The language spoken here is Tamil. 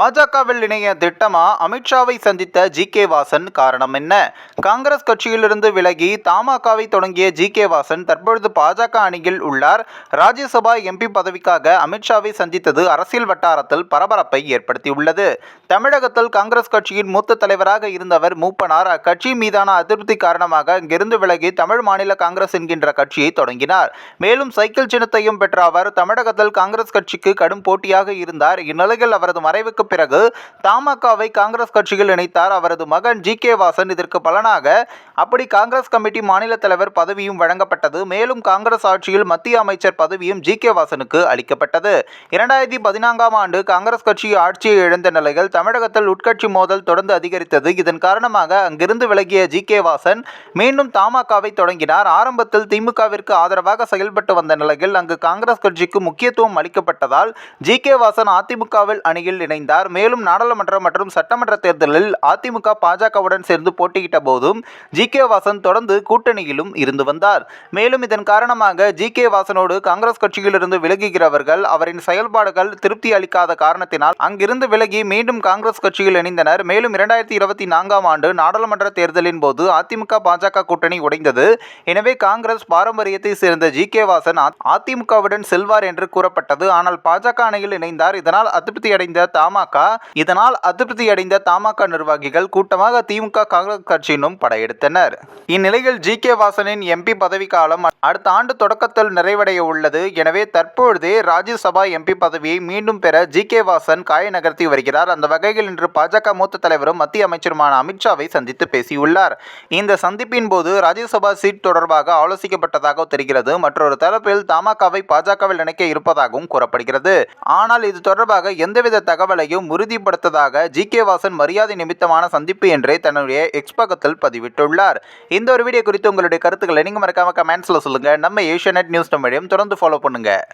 பாஜகவில் இணைய திட்டமா? அமித்ஷாவை சந்தித்த ஜி கே வாசன் காரணம் என்ன? காங்கிரஸ் கட்சியிலிருந்து விலகி தமாகவை தொடங்கிய ஜி கே வாசன் தற்பொழுது பாஜக அணியில் உள்ளார். ராஜ்யசபா எம்பி பதவிக்காக அமித்ஷாவை சந்தித்தது அரசியல் வட்டாரத்தில் பரபரப்பை ஏற்படுத்தியுள்ளது. தமிழகத்தில் காங்கிரஸ் கட்சியின் மூத்த தலைவராக இருந்தவர் மூப்பனார். அக்கட்சி மீதான அதிருப்தி காரணமாக இங்கிருந்து விலகி தமிழ் மாநில காங்கிரஸ் என்கின்ற கட்சியை தொடங்கினார். மேலும் சைக்கிள் சின்னத்தையும் பெற்ற அவர் தமிழகத்தில் காங்கிரஸ் கட்சிக்கு கடும் போட்டியாக இருந்தார். இந்நிலையில் அவரது மறைவுக்கு பிறகு தமாகவை காங்கிரஸ் கட்சியில் இணைத்தார் அவரது மகன் ஜி கே வாசன். இதற்கு பலனாக அப்படி காங்கிரஸ் கமிட்டி மாநில தலைவர் பதவியும் வழங்கப்பட்டது. மேலும் காங்கிரஸ் ஆட்சியில் மத்திய அமைச்சர் பதவியும் ஜி கே வாசனுக்கு அளிக்கப்பட்டது. இரண்டாயிரத்தி பதினான்காம் ஆண்டு காங்கிரஸ் கட்சி ஆட்சியை இழந்த நிலையில் தமிழகத்தில் உட்கட்சி மோதல் தொடர்ந்து அதிகரித்தது. இதன் காரணமாக அங்கிருந்து விலகிய ஜி கே வாசன் மீண்டும் தமாகவை தொடங்கினார். ஆரம்பத்தில் திமுகவிற்கு ஆதரவாக செயல்பட்டு வந்த நிலையில் அங்கு காங்கிரஸ் கட்சிக்கு முக்கியத்துவம் அளிக்கப்பட்டதால் ஜி கே வாசன் அதிமுகவில் அணியில் இணைந்தார். மேலும் நாடாளுமன்ற மற்றும் சட்டமன்ற தேர்தலில் அதிமுக பாஜகவுடன் சேர்ந்து போட்டியிட்ட போதும் ஜி. கே. வாசன் தொடர்ந்து கூட்டணியிலும் இருந்து வந்தார். மேலும் இதன் காரணமாக ஜி. கே. வாசனோடு காங்கிரஸ் கட்சியிலிருந்து விலகுகிறவர்கள் அவரின் செயல்பாடுகள் திருப்தி அளிக்காத காரணத்தினால் அங்கிருந்து விலகி மீண்டும் காங்கிரஸ் கட்சியில் இணைந்தனர். மேலும் இரண்டாயிரத்தி இருபத்தி நான்காம் ஆண்டு நாடாளுமன்ற தேர்தலின் போது அதிமுக பாஜக கூட்டணி உடைந்தது. எனவே காங்கிரஸ் பாரம்பரியத்தை சேர்ந்த ஜி. கே. வாசன் அதிமுகவுடன் செல்வார் என்று கூறப்பட்டது. ஆனால் பாஜக அணியில் இணைந்தார். இதனால் அதிருப்தி அடைந்த தமாக. இதனால் அதிருப்தி அடைந்த தமாக நிர்வாகிகள் கூட்டமாக திமுக காங்கிரஸ் கட்சியினும் படையெடுத்தனர். இந்நிலையில் ஜி. கே. வாசனின் எம்பி பதவிக்காலம் அடுத்த ஆண்டு தொடக்கத்தில் நிறைவடைய உள்ளது. எனவே தற்பொழுதே ராஜ்யசபா எம்பி பதவியை மீண்டும் பெற ஜி. கே. வாசன் காய நகர்த்தி வருகிறார். அந்த வகையில் இன்று பாஜக மூத்த தலைவரும் மத்திய அமைச்சருமான அமித்ஷாவை சந்தித்து பேசியுள்ளார். இந்த சந்திப்பின் போது ராஜ்யசபா சீட் தொடர்பாக ஆலோசிக்கப்பட்டதாக தெரிகிறது. மற்றொரு தரப்பில் தமாகவை பாஜகவில் இணைக்க இருப்பதாகவும் கூறப்படுகிறது. ஆனால் இது தொடர்பாக எந்தவித தகவலையும் உறுதிப்படுத்ததாக ஜி கே வாசன் மரியாதை நிமித்தமான சந்திப்பு என்றே தன்னுடைய எக்ஸ் பக்கத்தில் பதிவிட்டுள்ளார். இந்த ஒரு வீடியோ குறித்து உங்களுடைய கருத்துக்களை நீங்கள் மறக்காம கமெண்ட்ஸில் சொல்லுங்க. நம்ம ஏஷியா நியூஸ் நம்மளையும் தொடர்ந்து ஃபாலோ பண்ணுங்கள்